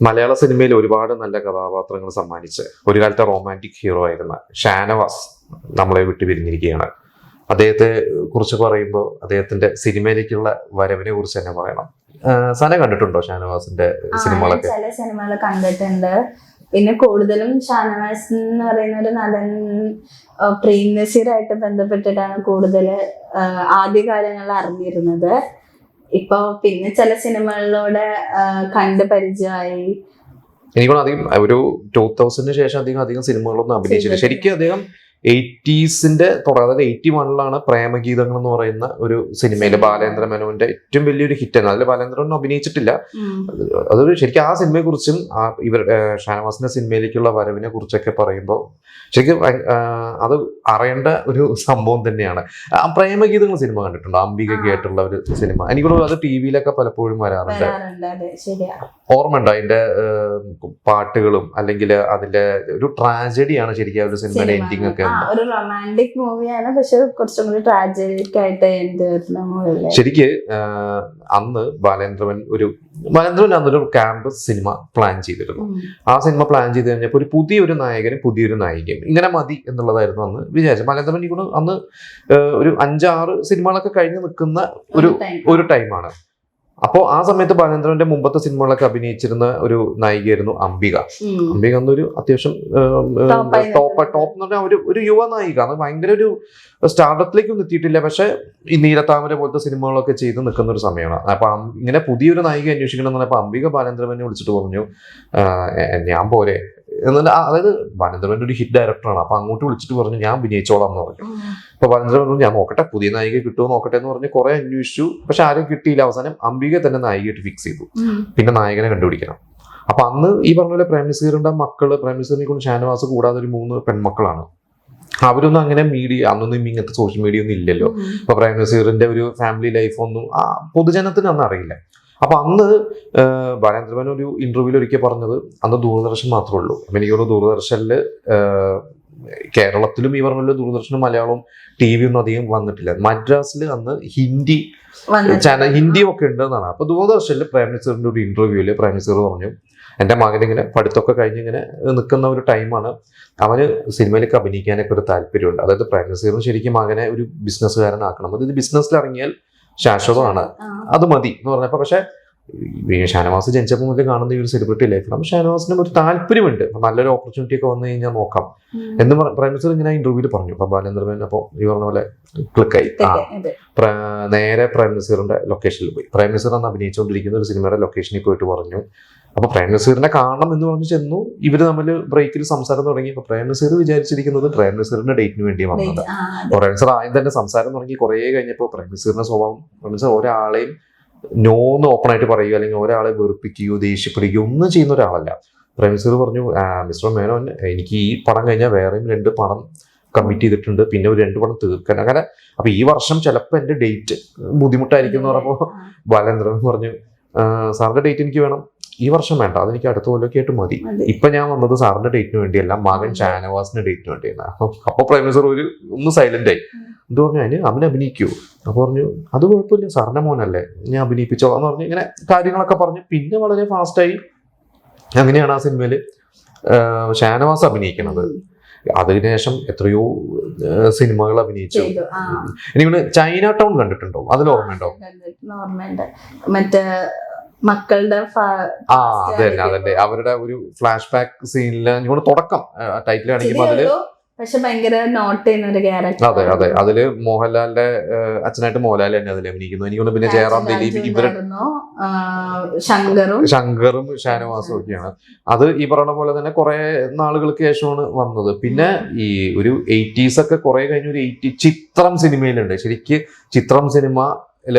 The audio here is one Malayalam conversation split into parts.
മലയാള സിനിമയിൽ ഒരുപാട് നല്ല കഥാപാത്രങ്ങൾ സമ്മാനിച്ച് ഒരു കാലത്തെ റൊമാന്റിക് ഹീറോ ആയിരുന്ന ഷാനവാസ് നമ്മളെ വിട്ടു പിരിഞ്ഞിരിക്കുകയാണ്. അദ്ദേഹത്തെ കുറിച്ച് പറയുമ്പോൾ അദ്ദേഹത്തിന്റെ സിനിമയിലേക്കുള്ള വരവിനെ കുറിച്ച് തന്നെ പറയണം. സാധനം സന കണ്ടിട്ടുണ്ടോ ഷാനവാസിന്റെ സിനിമകളൊക്കെ? ചില സിനിമകൾ കണ്ടിട്ടുണ്ട്. പിന്നെ കൂടുതലും ഷാനവാസ് എന്ന് പറയുന്ന ഒരു നടൻ പ്രീം പ്രേം നസീറായിട്ട് ബന്ധപ്പെട്ടിട്ടാണ് കൂടുതൽ ആദ്യകാലങ്ങളിൽ അറിഞ്ഞിരുന്നത്. ഇപ്പൊ പിന്നെ ചില സിനിമകളിലൂടെ കണ്ട് പരിചയമായി. എനിക്കൊന്നും അധികം ഒരു ടൂ തൗസൻഡിന് ശേഷം അധികം അധികം സിനിമകളൊന്നും അഭിനയിച്ചില്ല ശരിക്കും അദ്ദേഹം എയ്റ്റീസിന്റെ തുടക്കം അതായത് എയ്റ്റി വണ്ണിലാണ് പ്രേമഗീതങ്ങൾ എന്ന് പറയുന്ന ഒരു സിനിമയിൽ സിനിമ. ബാലേന്ദ്ര മേനോന്റെ ഏറ്റവും വലിയൊരു ഹിറ്റാണ് അതിൽ ഒന്നും അഭിനയിച്ചിട്ടില്ല. അതൊരു ശരിക്കും ആ സിനിമയെ കുറിച്ചും ആ ഇവരുടെ ഷാനവാസിന്റെ സിനിമയിലേക്കുള്ള വരവിനെ കുറിച്ചൊക്കെ പറയുമ്പോൾ ശരിക്കും അത് അറിയേണ്ട ഒരു സംഭവം തന്നെയാണ്. ആ പ്രേമഗീതങ്ങൾ സിനിമ കണ്ടിട്ടുണ്ടോ? അംബികയ്ക്ക് ആ. ആയിട്ടുള്ള ഒരു സിനിമ. എനിക്കുള്ള അത് ടി വിയിലൊക്കെ പലപ്പോഴും വരാറുണ്ട്. ഓർമ്മയുണ്ടോ? അതിന്റെ പാട്ടുകളും അല്ലെങ്കിൽ അതിന്റെ ഒരു ട്രാജഡിയാണ് ശരിക്കും ഒരു സിനിമയുടെ എൻഡിങ് ഒക്കെ ഒരു റൊമാന്റിക് മൂവിയാണ് പക്ഷെ കുറച്ചും കൂടി ട്രാജഡിക് ആയിട്ട് എൻഡ് വരുന്ന മൂവിയല്ലേ ശരിക്ക് അന്ന് ബാലേന്ദ്രവൻ ഒരു ബാലേന്ദ്രവൻ അന്നൊരു ക്യാമ്പസ് സിനിമ പ്ലാൻ ചെയ്തിരുന്നു. ആ സിനിമ പ്ലാൻ ചെയ്ത് കഴിഞ്ഞപ്പോൾ ഒരു പുതിയൊരു നായകനും പുതിയൊരു നായികയും ഇങ്ങനെ മതി എന്നുള്ളതായിരുന്നു അന്ന് വിചാരിച്ചത്. ബാലേന്ദ്രവൻ എനിക്ക് അന്ന് ഒരു അഞ്ചാറ് സിനിമകളൊക്കെ കഴിഞ്ഞ് നിൽക്കുന്ന ഒരു ഒരു ടൈമാണ് അപ്പോൾ ആ സമയത്ത് ബാലേന്ദ്രന്റെ മുമ്പത്തെ സിനിമകളൊക്കെ അഭിനയിച്ചിരുന്ന ഒരു നായികയായിരുന്നു അംബിക. അംബിക എന്നൊരു അത്യാവശ്യം ടോപ്പ് ടോപ്പ് എന്ന് പറഞ്ഞാൽ ഒരു ഒരു യുവ നായിക. അത് ഭയങ്കര ഒരു സ്റ്റാർഡത്തിലേക്കൊന്നും എത്തിയിട്ടില്ല. പക്ഷെ ഈ നീലത്താമര പോലത്തെ സിനിമകളൊക്കെ ചെയ്ത് നിൽക്കുന്ന ഒരു സമയമാണ്. അപ്പൊ ഇങ്ങനെ പുതിയൊരു നായിക അന്വേഷിക്കണം എന്ന് പറഞ്ഞപ്പോൾ അംബിക ബാലേന്ദ്രവനെ വിളിച്ചിട്ട് പറഞ്ഞു ഞാൻ പോരെ. എന്നാൽ അതായത് ബാലേന്ദ്രവൻ ഒരു ഹിറ്റ് ഡയറക്ടറാണ് അപ്പൊ അങ്ങോട്ട് വിളിച്ചിട്ട് പറഞ്ഞു ഞാൻ അഭിനയിച്ചോളാം എന്ന് പറഞ്ഞു. അപ്പോൾ അപ്പൊ ബാലേന്ദ്രൻ പറഞ്ഞു ഞാൻ നോക്കട്ടെ പുതിയ നായിക കിട്ടുമോ നോക്കട്ടെ എന്ന് പറഞ്ഞ് കുറെ അന്വേഷിച്ചു. പക്ഷെ ആരും കിട്ടിയില്ല. അവസാനം അംബിക തന്നെ നായികയായിട്ട് ഫിക്സ് ചെയ്തു. പിന്നെ നായകനെ കണ്ടുപിടിക്കണം. അപ്പൊ അന്ന് ഈ പറഞ്ഞ പോലെ പ്രേംനസീറിന്റെ മക്കൾ പ്രേംനസീറിനെ കൊണ്ട് ഷാനവാസ് കൂടാതെ ഒരു മൂന്ന് പെൺമക്കളാണ്. അവരൊന്നും അങ്ങനെ മീഡിയ അന്നൊന്നും ഇങ്ങനത്തെ സോഷ്യൽ മീഡിയ ഒന്നും ഇല്ലല്ലോ. അപ്പൊ പ്രേംനസീറിന്റെ ഒരു ഫാമിലി ലൈഫ് ഒന്നും ആ പൊതുജനത്തിന് അന്ന് അറിയില്ല. അപ്പൊ അന്ന് ബാലേന്ദ്രമൻ ഒരു ഇന്റർവ്യൂവിൽ ഒരിക്കൽ പറഞ്ഞത് അന്ന് ദൂരദർശൻ മാത്രമേ ഉള്ളൂ. അപ്പൊ എനിക്ക് തോന്നുന്നു ദൂരദർശനിൽ കേരളത്തിലും ഈ പറഞ്ഞ ദൂരദർശനും മലയാളവും ടി വി ഒന്നും അധികം വന്നിട്ടില്ല. മദ്രാസിൽ അന്ന് ഹിന്ദി ചാനൽ ഹിന്ദിയും ഒക്കെ ഉണ്ടെന്നാണ് അപ്പൊ ദൂരദർശനിൽ പ്രൈം ഒരു ഇന്റർവ്യൂൽ പ്രൈം മിനിസ്റ്റർ പറഞ്ഞു എന്റെ മകൻ ഇങ്ങനെ പഠിത്തമൊക്കെ കഴിഞ്ഞ് ഇങ്ങനെ നിൽക്കുന്ന ഒരു ടൈമാണ് അവന് സിനിമയിലേക്ക് അഭിനയിക്കാനൊക്കെ ഒരു താല്പര്യമുണ്ട്. അതായത് പ്രൈം മിനിസ്റ്ററിന് ശരിക്കും മകനെ ഒരു ബിസിനസ്സുകാരനാക്കണം അതായത് ബിസിനസ്സിൽ ഇറങ്ങിയാൽ ശാശ്വതമാണ്. അത് മതി എന്ന് പറഞ്ഞപ്പോ പക്ഷെ ഷാനവാസ് ജനിച്ചപ്പോൾ മുതൽ കാണുന്ന ഈ ഒരു സെലിബ്രിറ്റി ലൈഫ് അപ്പൊ ഷാനവാസിനും ഒരു താല്പര്യമുണ്ട്. നല്ലൊരു ഓപ്പർച്യൂണിറ്റി ഒക്കെ വന്നു കഴിഞ്ഞാൽ നോക്കാം. എന്ന് എന്ന് പ്രൈം മിനിസ്റ്റർ ഇങ്ങനെ ഇന്റർവ്യൂവിൽ പറഞ്ഞു. അപ്പൊ ബാലേന്ദ്രമേൻ അപ്പോൾ ഈ പറഞ്ഞ പോലെ ക്ലിക്കായി ആ. നേരെ പ്രൈം മിനിസ്റ്ററിന്റെ ലൊക്കേഷനിൽ പോയി. പ്രൈം മിനിസ്റ്റർ അന്ന് അഭിനയിച്ചുകൊണ്ടിരിക്കുന്ന ഒരു സിനിമയുടെ ലൊക്കേഷനിൽ പോയിട്ട് പറഞ്ഞു. അപ്പൊ പ്രേം നസീറിനെ കാണണം എന്ന് പറഞ്ഞ് ചെന്നു. ഇവർ തമ്മിൽ ബ്രേക്കിൽ സംസാരം തുടങ്ങി. അപ്പൊ പ്രേം നസീർ വിചാരിച്ചിരിക്കുന്നത് പ്രേം നസീറിന്റെ ഡേറ്റിന് വേണ്ടി വന്നത്. പ്രേം അതെ. ആദ്യം തന്നെ സംസാരം തുടങ്ങി. കുറേ കഴിഞ്ഞപ്പോൾ പ്രേം നസീറിന്റെ സ്വഭാവം പ്രേം മിനിസ്റ്റർ ഒരാളെയും നോന്ന് ഓപ്പൺ ആയിട്ട് പറയുകയോ അല്ലെങ്കിൽ ഒരാളെ വെറുപ്പിക്കുകയോ ദേഷ്യപ്പെടുകയോ ഒന്നും ചെയ്യുന്ന ഒരാളല്ല. പ്രേം നസീർ പറഞ്ഞു മിസ്റ്റർ മേനോൻ എനിക്ക് ഈ പടം കഴിഞ്ഞാൽ വേറെയും രണ്ട് പടം കമ്മിറ്റ് ചെയ്തിട്ടുണ്ട്. പിന്നെ ഒരു രണ്ട് പടം തീർക്കാൻ. അങ്ങനെ അപ്പൊ ഈ വർഷം ചിലപ്പോൾ എന്റെ ഡേറ്റ് ബുദ്ധിമുട്ടായിരിക്കും എന്ന് പറഞ്ഞപ്പോൾ. ബാലേന്ദ്രൻ പറഞ്ഞു സാറിന്റെ ഡേറ്റ് എനിക്ക് വേണം. ഈ വർഷം വേണ്ട. അതെനിക്ക് അടുത്ത കൊല്ലമൊക്കെ ആയിട്ട് മതി. ഇപ്പൊ ഞാൻ വന്നത് സാറിന്റെ ഡേറ്റിന് വേണ്ടിയല്ല മകൻ. ഷാനവാസിന്റെ ഡേറ്റിന് വേണ്ടിയാണ് അപ്പൊ അപ്പൊ പ്രൈം മിനിസ്റ്റർ ഒരു ഒന്ന് സൈലന്റ് ആയി. എന്ത് പറഞ്ഞു അതിന് അവൻ അഭിനയിക്കൂ. അപ്പൊ പറഞ്ഞു അത് കുഴപ്പമില്ല സാറിന്റെ മോനല്ലേ. ഞാൻ അഭിനയിപ്പിച്ചോ എന്ന് പറഞ്ഞു ഇങ്ങനെ കാര്യങ്ങളൊക്കെ പറഞ്ഞു. പിന്നെ വളരെ ഫാസ്റ്റായി അങ്ങനെയാണ് ആ സിനിമയിൽ ആഹ് ഷാനവാസ് അഭിനയിക്കുന്നത്. അതിനുശേഷം എത്രയോ സിനിമകൾ അഭിനയിച്ചു. ഇനി എനിക്ക് ചൈന ടൗൺ കണ്ടിട്ടുണ്ടോ? അതിൽ ഓർമ്മയുണ്ടോ? ഓർമ്മയുണ്ട്. മറ്റേ മക്കളുടെ ആ അതെ അതെ അവരുടെ ഒരു ഫ്ലാഷ് ബാക്ക് സീനിൽ തുടക്കം. ടൈറ്റിൽ കാണിക്കുമ്പോൾ അതിൽ പക്ഷെ ഭയങ്കര നോട്ട് ചെയ്യുന്ന ഒരു ക്യാരക്ടർ അതെ അതെ. അതിൽ മോഹൻലാലിന്റെ അച്ഛനായിട്ട് മോഹൻലാൽ തന്നെ അതിൽ അഭിനയിക്കുന്നു. എനിക്ക് പിന്നെ ജയറാം ദിലീപ് ഇവർ ശങ്കറും ശങ്കറും ഷാനവാസും ഒക്കെയാണ്. അത് ഈ പറയുന്ന പോലെ തന്നെ കുറെ നാളുകൾക്ക് ശേഷമാണ് വന്നത്. പിന്നെ ഈ ഒരു എയ്റ്റീസ് ഒക്കെ കുറെ കഴിഞ്ഞ ഒരു എയ്റ്റി ചിത്രം സിനിമയിലുണ്ട് ശരിക്ക് ചിത്രം സിനിമയിൽ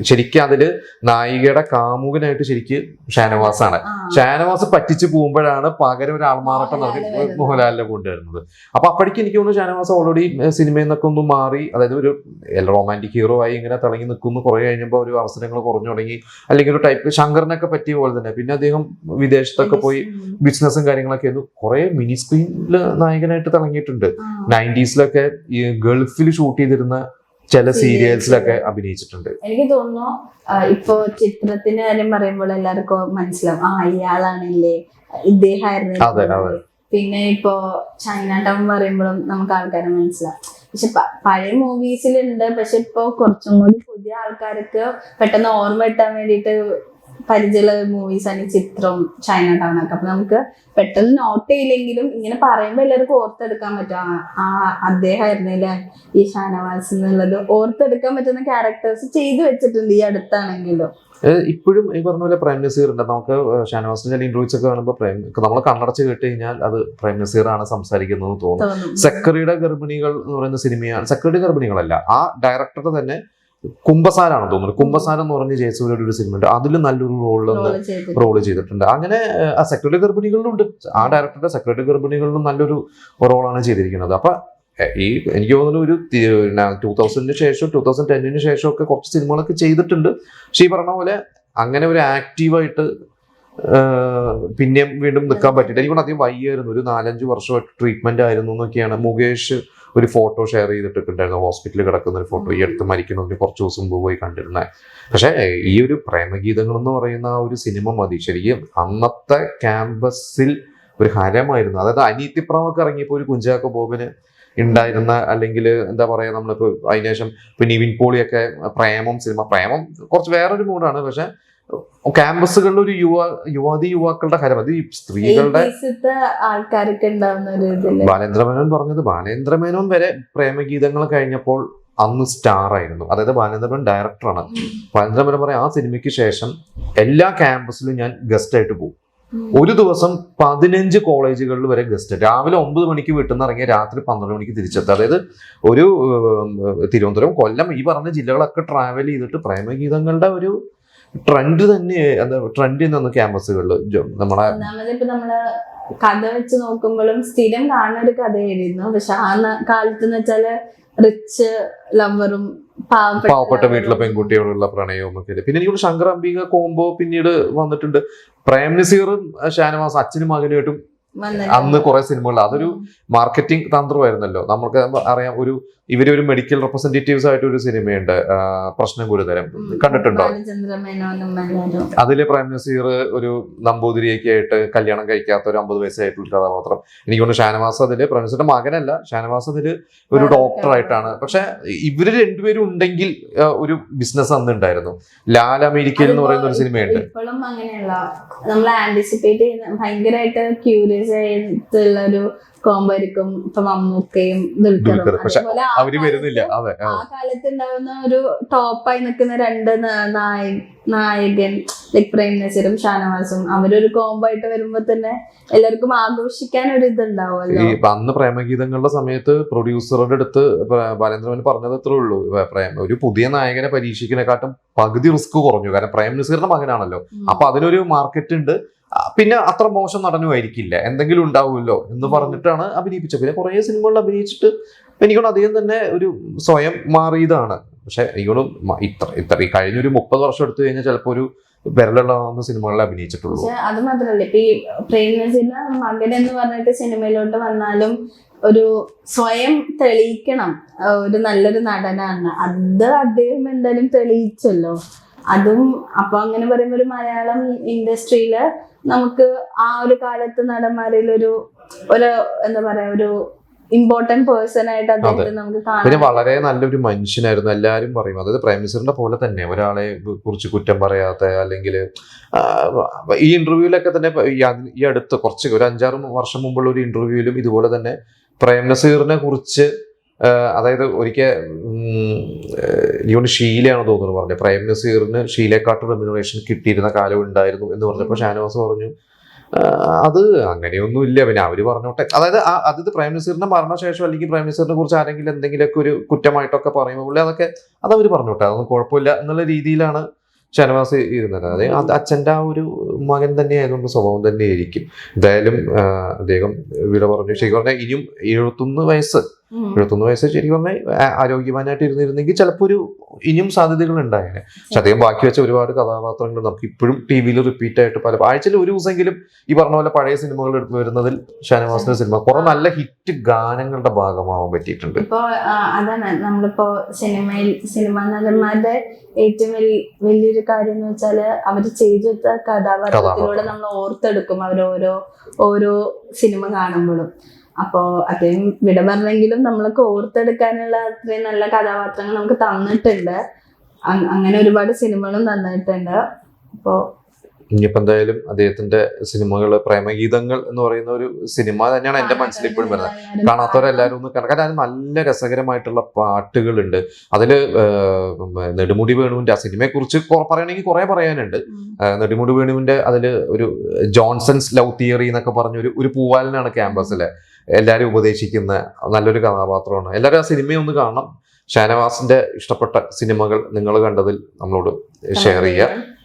ശരിക്കും അതിൽ നായികയുടെ കാമുകനായിട്ട് ശരിക്ക് ഷാനവാസാണ്. ഷാനവാസ് പറ്റിച്ചു പോകുമ്പോഴാണ് പകരം ഒരു ആൾമാറാട്ടം നടത്തി. മോഹൻലാലിനെ കൊണ്ടുവരുന്നത്. അപ്പൊ അപ്പോഴേക്കും എനിക്ക് തോന്നുന്നു ഷാനവാസ് ഓൾറെഡി സിനിമയിൽ നിന്നൊക്കെ ഒന്ന് മാറി അതായത് ഒരു റൊമാന്റിക് ഹീറോ ആയി ഇങ്ങനെ തിളങ്ങി നിൽക്കുന്നു. കുറെ കഴിഞ്ഞപ്പോൾ ഒരു അവസരങ്ങൾ കുറഞ്ഞു തുടങ്ങി. അല്ലെങ്കിൽ ഒരു ടൈപ്പ് ശങ്കറിനൊക്കെ പറ്റിയ പോലെ തന്നെ. പിന്നെ അദ്ദേഹം വിദേശത്തൊക്കെ പോയി. ബിസിനസ്സും കാര്യങ്ങളൊക്കെ ആയിരുന്നു കുറെ മിനി സ്ക്രീനിൽ നായകനായിട്ട് തിളങ്ങിയിട്ടുണ്ട്. നയന്റീസിലൊക്കെ ഈ ഗൾഫിൽ ഷൂട്ട് ചെയ്തിരുന്ന ചില സീരിയൽസിലൊക്കെ അഭിനയിച്ചിട്ടുണ്ട്. എനിക്ക് തോന്നുന്നു ഇപ്പോ ചിത്രത്തിന്റെ കാര്യം പറയുമ്പോൾ എല്ലാവർക്കും മനസ്സിലാവും. ആ ഇയാളാണല്ലേ? ഇദ്ദേഹമായിരുന്നു. പിന്നെ ഇപ്പോ ചൈന ടൗൺ പറയുമ്പോഴും നമുക്ക് ആൾക്കാരെ മനസ്സിലാവും. പക്ഷെ പഴയ മൂവീസിലുണ്ട് പക്ഷെ ഇപ്പൊ കുറച്ചും കൂടി പുതിയ ആൾക്കാർക്ക് പെട്ടെന്ന് ഓർമ്മ കിട്ടാൻ വേണ്ടിയിട്ട് പരിചയമുള്ള മൂവീസ് ആണ് ചിത്രം ചൈന ടൗൺ ഒക്കെ. അപ്പൊ നമുക്ക് പെട്ടെന്ന് നോട്ട് ചെയ്യില്ലെങ്കിലും ഇങ്ങനെ പറയുമ്പോൾ എല്ലാവർക്കും ഓർത്തെടുക്കാൻ പറ്റും. ആ, അദ്ദേഹമായിരുന്നില്ല ഈ ഷാനവാസ് എന്നുള്ളത്. ഓർത്തെടുക്കാൻ പറ്റുന്ന ക്യാരക്ടേഴ്സ് ചെയ്തു വെച്ചിട്ടുണ്ട് ഈ അടുത്താണെങ്കിലും. ഇപ്പോഴും ഈ പറഞ്ഞ പോലെ പ്രേം നസീർ ഉണ്ട്. നമുക്ക് ഷാനവാസിന്റെ ചില ഇന്റർവ്യൂസ് ഒക്കെ കാണുമ്പോൾ പ്രേം നമ്മൾ കണ്ണടച്ച് കേട്ട് കഴിഞ്ഞാൽ അത് പ്രേം നസീർ ആണ് സംസാരിക്കുന്നത് തോന്നുന്നു സെക്കറിയുടെ ഗർഭിണികൾ എന്ന് പറയുന്ന സിനിമയാണ് സെക്രട്ടറി ഗർഭിണികളല്ല ആ ഡയറക്ടർ തന്നെ കുംഭസാരാണെന്ന് തോന്നുന്നു. കുംഭസാരം എന്ന് പറഞ്ഞ ജയസൂര്യയുടെ ഒരു സിനിമ ഉണ്ട്. അതിൽ നല്ലൊരു റോളിൽ റോൾ ചെയ്തിട്ടുണ്ട്. അങ്ങനെ ആ സെക്രട്ടറി ഗർഭിണികളിലുണ്ട് ആ ഡയറക്ടറുടെ സെക്രട്ടറി ഗർഭിണികളിലും നല്ലൊരു റോളാണ് ചെയ്തിരിക്കുന്നത്. അപ്പൊ ഈ എനിക്ക് തോന്നുന്നു ഒരു ടൂ തൗസൻഡിന് ശേഷം ടൂ തൗസൻഡ് ടെന്നിന് ശേഷം ഒക്കെ കുറച്ച് സിനിമകളൊക്കെ ചെയ്തിട്ടുണ്ട്. പക്ഷെ ഈ പറഞ്ഞ പോലെ അങ്ങനെ ഒരു ആക്റ്റീവായിട്ട് പിന്നെയും വീണ്ടും നിൽക്കാൻ പറ്റില്ല എനിക്ക് തോന്നുന്നു അധികം വയ്യായിരുന്നു. ഒരു നാലഞ്ച് വർഷമായിട്ട് ട്രീറ്റ്മെന്റ് ആയിരുന്നു എന്നൊക്കെയാണ് മുകേഷ് ഒരു ഫോട്ടോ ഷെയർ ചെയ്തിട്ടുണ്ടായിരുന്നു ഹോസ്പിറ്റലിൽ കിടക്കുന്ന ഒരു ഫോട്ടോ. ഈ അടുത്ത് മരിക്കുന്നതിന് കുറച്ച് ദിവസം മുമ്പ് പോയി കണ്ടിരുന്നത് പക്ഷേ ഈ ഒരു പ്രേമഗീതങ്ങൾ എന്ന് പറയുന്ന ആ ഒരു സിനിമ മതി. ശരിക്കും അന്നത്തെ ക്യാമ്പസിൽ ഒരു ഹരമായിരുന്നു. അതായത് അനീതിപ്രാവൊക്കെ ഇറങ്ങിയപ്പോൾ ഒരു കുഞ്ചാക്ക ബോബിന് ഉണ്ടായിരുന്ന അല്ലെങ്കിൽ എന്താ പറയാ നമ്മളിപ്പോ അതിനുശേഷം ഇപ്പൊ നിവിൻ പോളിയൊക്കെ പ്രേമം സിനിമ പ്രേമം കുറച്ച് വേറൊരു മൂഡാണ് പക്ഷെ ക്യാമ്പസുകളിൽ ഒരു യുവ യുവതി യുവാക്കളുടെ കാര്യം. അത് ഈ സ്ത്രീകളുടെ 80s ത്തെ ആൾക്കാർക്ക് ഒരു ഇതിൽ. ബാലേന്ദ്രമേനോൻ പറഞ്ഞത് ബാലേന്ദ്രമേനോൻ വരെ പ്രേമഗീതങ്ങൾ കഴിഞ്ഞപ്പോൾ അന്ന് സ്റ്റാർ ആയിരുന്നു. അതായത് ബാലേന്ദ്രമേനോൻ ഡയറക്ടറാണ് ബാലേന്ദ്രമേനോൻ പറയാം ആ സിനിമയ്ക്ക് ശേഷം എല്ലാ ക്യാമ്പസിലും ഞാൻ ഗസ്റ്റ് ആയിട്ട് പോകും. ഒരു ദിവസം പതിനഞ്ച് കോളേജുകളിൽ വരെ ഗസ്റ്റ് രാവിലെ ഒമ്പത് മണിക്ക് വീട്ടിൽ നിന്ന് ഇറങ്ങിയ രാത്രി പന്ത്രണ്ട് മണിക്ക് തിരിച്ചെത്തുക അതായത് ഒരു തിരുവനന്തപുരം കൊല്ലം ഈ പറഞ്ഞ ജില്ലകളൊക്കെ ട്രാവൽ ചെയ്തിട്ട് പ്രേമഗീതങ്ങളുടെ ഒരു ട്രെൻഡ് തന്നെ ട്രെൻഡ് നിന്ന് ക്യാമ്പസുകളിൽ നമ്മളെ നമ്മൾ കഥ വെച്ച് നോക്കുമ്പോഴും സ്ഥിരം കാണുന്ന ഒരു കഥയായിരുന്നു പക്ഷെ ആ കാലത്ത് എന്ന് വെച്ചാൽ റിച്ച് ലവറും പാവപ്പെട്ട. വീട്ടിലെ പെൺകുട്ടിയോടുള്ള പ്രണയവും ഒക്കെ പിന്നെ എനിക്ക് ശങ്കർ അംബിക കോംബോ പിന്നീട് വന്നിട്ടുണ്ട്. പ്രേം നസീറും ഷാനവാസ് അച്ഛനും മകനുമായിട്ടും. അന്ന് കുറെ സിനിമകൾ. അതൊരു മാർക്കറ്റിംഗ് തന്ത്രമായിരുന്നല്ലോ. നമ്മൾക്ക് അറിയാം ഒരു ഇവർ ഒരു മെഡിക്കൽ റെപ്രസെന്റേറ്റീവ്സ് ആയിട്ട് ഒരു സിനിമയുണ്ട് പ്രശ്നം ഗുരുതരം. കണ്ടിട്ടുണ്ടോ? അതിലെ പ്രൈം നസീർ ഒരു നമ്പൂതിരിയൊക്കെ ആയിട്ട് കല്യാണം കഴിക്കാത്ത ഒരു അമ്പത് വയസ്സായിട്ടുള്ള കഥാപാത്രം. എനിക്ക് തോന്നുന്നു ഷാനവാസ് അതിൽ പ്രൈം നസീറിന്റെ മകനല്ല ഷാനവാസ് അതിൽ ഒരു ഡോക്ടർ ആയിട്ടാണ്. പക്ഷെ ഇവർ രണ്ടുപേരും ഉണ്ടെങ്കിൽ ഒരു ബിസിനസ് അന്ന് ഉണ്ടായിരുന്നു. ലാൽ അമേരിക്കയിൽ എന്ന് പറയുന്ന ഒരു സിനിമയുണ്ട്. ഇപ്പോഴും അങ്ങനെയുള്ള നമ്മൾ ആന്റിസിപ്പേറ്റ് ചെയ്യുന്ന ഭയങ്കരമായിട്ട് ക്യൂരിയസ് ആയിട്ടുള്ള ഒരു കോംബോ ഇപ്പൊ മമ്മൂക്കയും. ദുൽഖറും അതുപോലെ ആ അവർ വരുന്നില്ല അതെ ആ. കാലത്ത് ഉണ്ടാവുന്ന ഒരു ടോപ്പായി നിൽക്കുന്ന രണ്ട് ന- നായ- നായകൻ ലൈക് പ്രേം നസീറും ഷാനവാസും അവരൊരു കോംബോ ആയിട്ട് വരുമ്പോ തന്നെ എല്ലാവർക്കും ആഘോഷിക്കാൻ ഒരു ഈ ഇതുണ്ടാവുമല്ലോ അന്ന് പ്രേമഗീതങ്ങളുടെ സമയത്ത് പ്രൊഡ്യൂസറുടെ അടുത്ത് പ- ബാലേന്ദ്രമൻ പറഞ്ഞത് അത്രേ ഉള്ളൂ വേ- പ്രേം ഒരു പുതിയ നായകനെ പരീക്ഷിക്കുന്നതിനെക്കാട്ടും പകുതി റിസ്ക് കുറഞ്ഞു കാരണം പ്രേം നസീറിന്റെ മകനാണല്ലോ. അപ്പൊ അതിനൊരു മാർക്കറ്റ് ഉണ്ട് പിന്നെ അത്ര മോശം നടനുമായിരിക്കില്ല. എന്തെങ്കിലും ഉണ്ടാവുമല്ലോ എന്ന് പറഞ്ഞിട്ടാണ് അഭിനയിപ്പിച്ചത്. പിന്നെ കുറേ സിനിമകളിൽ അഭിനയിച്ചിട്ട് എനിക്കൊന്ന് അദ്ദേഹം തന്നെ ഒരു സ്വയം മാറിയതാണ്. പക്ഷെ എനിക്കൊന്ന് ഇത്ര ഇത്ര ഈ കഴിഞ്ഞൊരു മുപ്പത് വർഷം എടുത്തു കഴിഞ്ഞാൽ ചിലപ്പോൾ ഒരു വിരലുള്ളതാണെന്ന് സിനിമകളിൽ അഭിനയിച്ചിട്ടുള്ളൂ. അത് മാത്രല്ല ഇപ്പൊ ഈ പ്രേം നസീറിന്റെ മകൻ എന്ന് പറഞ്ഞിട്ട് സിനിമയിലോട്ട് വന്നാലും ഒരു സ്വയം തെളിയിക്കണം. ഒരു നല്ലൊരു നടനാണ്. അത് അദ്ദേഹം എന്തായാലും തെളിയിച്ചല്ലോ. അതും അപ്പൊ അങ്ങനെ പറയുമ്പോ ഒരു മലയാളം ഇൻഡസ്ട്രിയിൽ നമുക്ക് ആ ഒരു കാലത്ത് നടന്മാരിൽ ഒരു ഒരു എന്താ പറയാ ഒരു ഇമ്പോർട്ടന്റ് പേഴ്സൺ ആയിട്ട് അദ്ദേഹത്തെ നമുക്ക് പിന്നെ വളരെ നല്ലൊരു മനുഷ്യനായിരുന്നു എല്ലാവരും പറയും. അതായത് പ്രൈം മിനിസ്റ്ററിന്റെ പോലെ തന്നെ ഒരാളെ കുറിച്ച് കുറ്റം പറയാത്ത അല്ലെങ്കിൽ ഈ ഇന്റർവ്യൂവിലൊക്കെ തന്നെ ഈ അടുത്ത് കുറച്ച് ഒരു അഞ്ചാറ് വർഷം മുമ്പുള്ള ഒരു ഇന്റർവ്യൂവിലും ഇതുപോലെ തന്നെ പ്രേം നസീറിനെ കുറിച്ച് അതായത് ഒരിക്കൽ ഇവിടെ ഷീലയാണ് തോന്നുന്നു പറഞ്ഞത് പ്രൈം നസീറിന് ഷീലക്കാട്ട് റെമ്യൂണറേഷൻ കിട്ടിയിരുന്ന കാലം ഉണ്ടായിരുന്നു എന്ന് പറഞ്ഞപ്പോൾ ഷാനവാസ് പറഞ്ഞു അത് അങ്ങനെയൊന്നും ഇല്ല പിന്നെ അവർ പറഞ്ഞോട്ടെ. അതായത് അത് പ്രൈം മിനിസ്റ്ററിന്റെ മരണശേഷം അല്ലെങ്കിൽ പ്രൈം മിനിസ്റ്ററിനെ കുറിച്ച് ആരെങ്കിലും എന്തെങ്കിലുമൊക്കെ ഒരു കുറ്റമായിട്ടൊക്കെ പറയുമ്പോൾ അതൊക്കെ അത് അവർ പറഞ്ഞോട്ടെ. അതൊന്നും കുഴപ്പമില്ല എന്നുള്ള രീതിയിലാണ് ഷനവാസ് ഇരുന്നത്. അതായത് അത് അച്ഛന്റെ ആ ഒരു മകൻ തന്നെ ആയതുകൊണ്ട് സ്വഭാവം തന്നെ ആയിരിക്കും. എന്തായാലും അദ്ദേഹം വിട പറഞ്ഞു. ശരി പറഞ്ഞാൽ ഇനിയും എഴുപത്തൊന്ന് വയസ്സ്. എഴുപത്തൊന്ന് വയസ്സ് ശരിക്കും പറഞ്ഞാൽ ആരോഗ്യവാനായിട്ട് ഇരുന്നിരുന്നെങ്കിൽ ചിലപ്പോൾ ഒരു ഇനിയും സാധ്യതകൾ ഉണ്ടായേനെ. പക്ഷെ അദ്ദേഹം ബാക്കി വെച്ച ഒരുപാട് കഥാപാത്രങ്ങൾ നമുക്ക് ഇപ്പോഴും ടി വിയിൽ റിപ്പീറ്റ് ആയിട്ട് പല ആഴ്ചയിൽ ഒരു ദിവസമെങ്കിലും ഈ പറഞ്ഞ പോലെ പഴയ സിനിമകൾ വരുന്നതിൽ ഷാനവാസിന്റെ സിനിമ കുറെ നല്ല ഹിറ്റ് ഗാനങ്ങളുടെ ഭാഗമാവാൻ പറ്റിയിട്ടുണ്ട്. ഇപ്പോ അതാണ് നമ്മളിപ്പോ സിനിമയിൽ സിനിമാ നടന്മാരുടെ ഏറ്റവും വലിയ വലിയൊരു കാര്യം എന്ന് വെച്ചാൽ അവർ ചെയ്തെടുത്ത കഥാപാത്രത്തിലൂടെ കഥാപാത്രം. നമ്മൾ ഓർത്തെടുക്കും അവരോരോ ഓരോ സിനിമ കാണുമ്പോഴും. അപ്പോ അദ്ദേഹം വിട പറഞ്ഞെങ്കിലും നമ്മൾക്ക് ഓർത്തെടുക്കാനുള്ള അത്രയും നല്ല കഥാപാത്രങ്ങൾ നമുക്ക് തന്നിട്ടുണ്ട്. അങ്ങനെ ഒരുപാട് സിനിമകളും തന്നിട്ടുണ്ട്. അപ്പോ ഇനിയിപ്പോ എന്തായാലും അദ്ദേഹത്തിന്റെ സിനിമകൾ പ്രേമഗീതങ്ങൾ എന്ന് പറയുന്ന ഒരു സിനിമ തന്നെയാണ് എന്റെ മനസ്സിൽ ഇപ്പോഴും വരുന്നത്. കാണാത്തവരെല്ലാവരും ഒന്ന് കാണാം. അതിന് നല്ല രസകരമായിട്ടുള്ള പാട്ടുകളുണ്ട്. ഏഹ്, നെടുമുടി വേണുവിന്റെ ആ സിനിമയെ കുറിച്ച് പറയണമെങ്കിൽ കുറെ പറയാനുണ്ട്. നെടുമുടി വേണുവിന്റെ അതിൽ ഒരു ജോൺസൺസ് ലവ് തിയറി എന്നൊക്കെ പറഞ്ഞൊരു ഒരു പൂവാലിനാണ് ക്യാമ്പസിലെ. എല്ലാവരും ഉപദേശിക്കുന്ന നല്ലൊരു കഥാപാത്രമാണ്. എല്ലാവരും ആ സിനിമയൊന്ന് കാണണം. ഷാനവാസിന്റെ ഇഷ്ടപ്പെട്ട സിനിമകൾ നിങ്ങൾ കണ്ടതിൽ നമ്മളോട് ഷെയർ ചെയ്യുക.